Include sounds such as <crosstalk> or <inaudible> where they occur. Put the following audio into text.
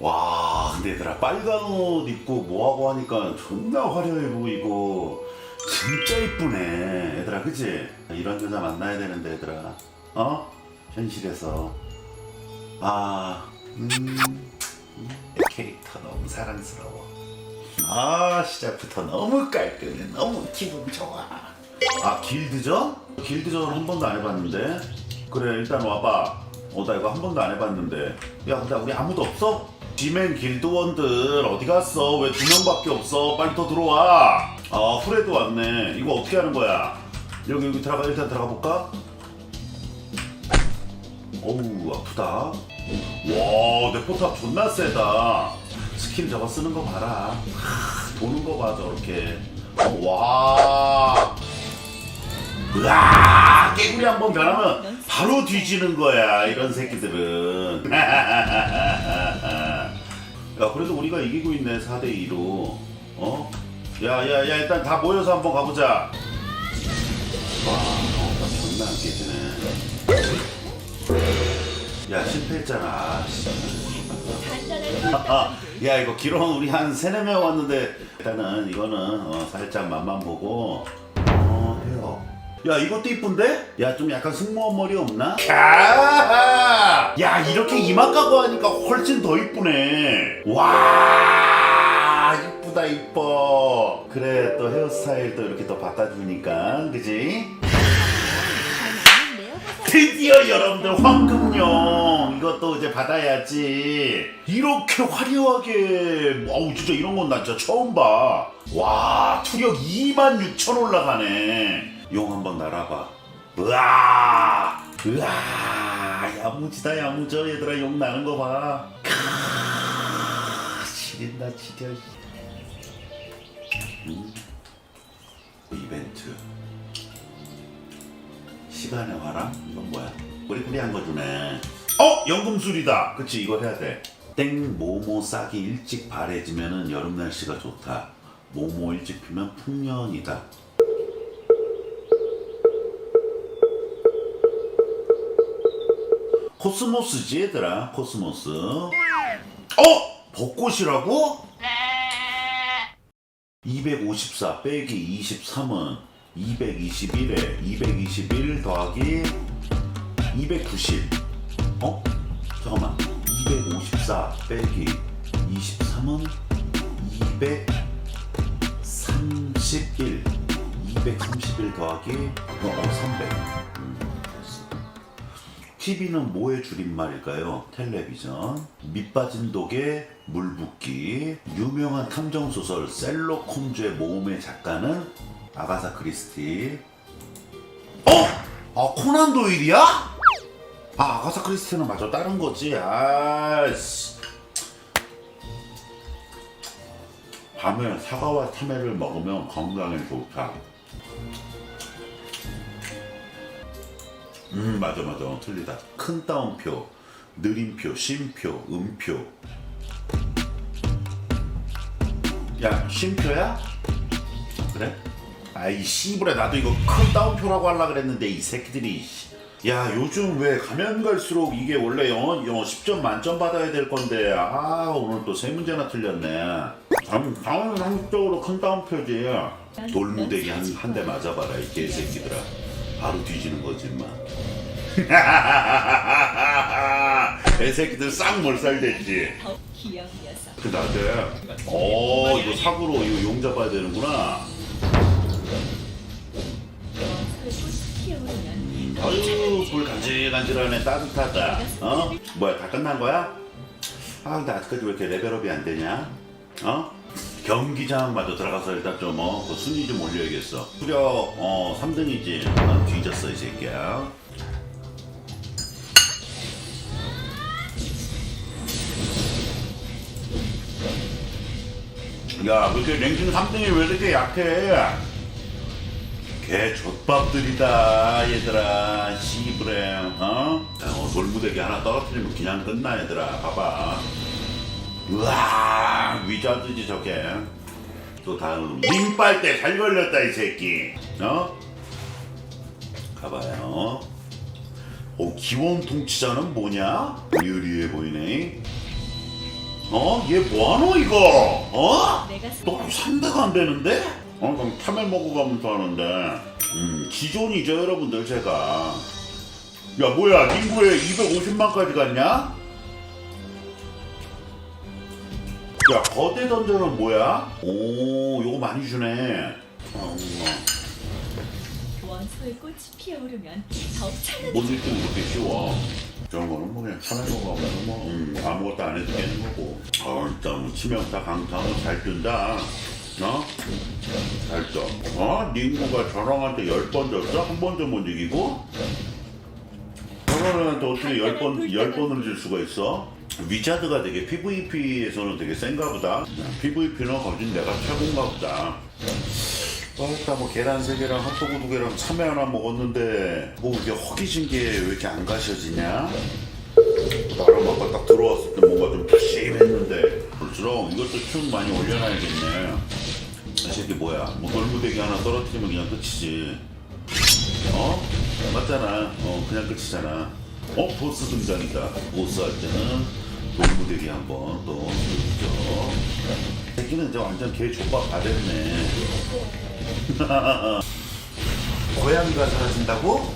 와 근데 얘들아 빨간 옷 입고 뭐하고 하니까 존나 화려해 보이고 진짜 이쁘네. 얘들아 그치? 이런 여자 만나야 되는데 얘들아. 어? 현실에서. 아 음, 이 캐릭터 너무 사랑스러워. 아 시작부터 너무 깔끔해. 너무 기분 좋아. 아 길드전? 길드전 한 번도 안 해봤는데? 그래 일단 와봐. 어나 이거 한 번도 안 해봤는데. 야 근데 우리 아무도 없어? 지맨 길드원들 어디 갔어? 왜 두 명밖에 없어? 빨리 더 들어와. 아 후레도 왔네. 이거 어떻게 하는 거야? 여기 여기 들어가 일단 들어가 볼까? 어우 아프다. 와내 포탑 존나 세다. 스킬 저거 쓰는 거 봐라. 하, 도는 거 봐 저렇게. 어, 와. 으아! 깨구리 한 번 변하면 바로 뒤지는 거야 이런 새끼들은 <laughs> 야 그래도 우리가 이기고 있네 4대2로. 어? 야 야 야 일단 다 모여서 한번 가보자. 와 어, 존나 안 깨지네. 야 실패했잖아. 아, <laughs> 야 이거 기록 우리 한 세네 명 왔는데 일단은 이거는 어, 살짝 맛만 보고 야 이것도 이쁜데? 야 좀 약간 승무원 머리 없나? 야, 야 이렇게 이만 까고 하니까 훨씬 더 이쁘네. 와 이쁘다 이뻐. 그래 또 헤어스타일도 이렇게 또 바꿔주니까. 그지? 드디어 여러분들 황금용. 이것도 이제 받아야지. 이렇게 화려하게. 어우 진짜 이런 건 나 진짜 처음 봐와 투력 2만 6천 올라가네 용 한번 날아봐 으아 으아 야무지다 야무져 얘들아 용 나는 거봐 지린다 지려 음. 이벤트 시간의 화랑? 이건 뭐야? 꾸리꾸리한 거 주네. 어! 연금술이다! 그치, 이거 해야 돼. 땡, 모모 싹이 일찍 바래지면은 여름 날씨가 좋다. 모모 일찍 피면 풍년이다. 코스모스지, 얘들아. 코스모스. 어! 벚꽃이라고? 254 빼기 23은 221에 221 더하기 290 어? 잠깐만 254 빼기 23은 231 231 더하기 어, 어300 음, 됐어. TV는 뭐의 줄임말일까요? 텔레비전. 밑빠진 독에 물 붓기. 유명한 탐정 소설 셀록 홈즈의 모험의 작가는 아가사 크리스티. 어? 아 코난 도일이야? 아 아가사 크리스티는 맞아 다른 거지. 아씨. 밤에 사과와 참외를 먹으면 건강에 좋다. 음 맞아 맞아. 어, 틀리다. 큰 따옴표 느림표 쉼표 음표. 야 쉼표야? 그래? 아이 씨부래 나도 이거 큰 따옴표라고 하려 그랬는데 이 새끼들이 씨. 야 요즘 왜 가면 갈수록 이게 원래 영어, 영어 10점 만점 받아야 될 건데 아 오늘 또 세 문제나 틀렸네. 당, 당연히 한국적으로 큰 따옴표지. 돌무대기 한 한 대 맞아봐라 이 개새끼들아 바로 뒤지는 거지 <laughs> 마 애 새끼들 싹 몰살됐지 녀석. 그어 이거 사고로 이거 용 잡아야 되는구나 아유 불 간질간질하네 따뜻하다 어? 뭐야 다 끝난 거야? 아 근데 아직까지 왜 이렇게 레벨업이 안 되냐? 어? 경기장마저 들어가서 일단 좀 어, 그 순위 좀 올려야겠어 수력 어 3등이지 아, 뒤졌어 이 새끼야 야, 왜 이렇게 랭킹 3등이 왜 이렇게 약해? 개 족밥들이다, 얘들아. 씨브레, 어? 야, 어, 돌무대기 하나 떨어뜨리면 그냥 끝나, 얘들아. 봐봐. 우와, 위자드지, 저게. 또 다음. 링빨대 잘 걸렸다, 이 새끼. 어? 가봐요. 어, 기원 통치자는 뭐냐? 유리해 보이네. 어? 얘 뭐하노 이거? 어? 너 상대가 안 되는데? 어? 그럼 카멜 먹어가면서 하는데 음 기존이죠 여러분들 제가 야 뭐야 닝구에 250만까지 갔냐? 야 거대 던전은 뭐야? 오 요거 많이 주네 어, 원소의 꽃이 피어오르면 더욱 찬란해 뭔 일도 이렇게 쉬워 저런 거는 뭐 그냥 카멜 먹어가면서 뭐 음, 아무것도 안 해도 되는 거고 어 일단 뭐 치명타 강타 뭐잘 뜬다 어? 잘 떠. 어? 닝구가 저랑한테 열 번 졌어? 한 번도 못 이기고? 저랑한테 어떻게 열 번, 열 번을 질 수가 있어? 위자드가 되게 PVP에서는 되게 센가 보다. PVP는 거진 내가 최고인가 보다. 어, 일단 뭐 계란 세 개랑 핫도그 두 개랑 참외 하나 먹었는데 뭐 이게 허기진 게 왜 이렇게 안 가셔지냐? 나름 아까 딱 들어왔을 때 뭔가 좀 푸심했는데 볼수록 이것도 춤 많이 올려놔야겠네 이 새끼 뭐야 뭐 돌무대기 하나 떨어뜨리면 그냥 끝이지 어? 맞잖아 어 그냥 끝이잖아 어? 보스 등장이다 보스 할 때는 돌무대기 한번 또 보죠 새끼는 이제 완전 개 족밥 다 됐네 <laughs> 고양이가 사라진다고?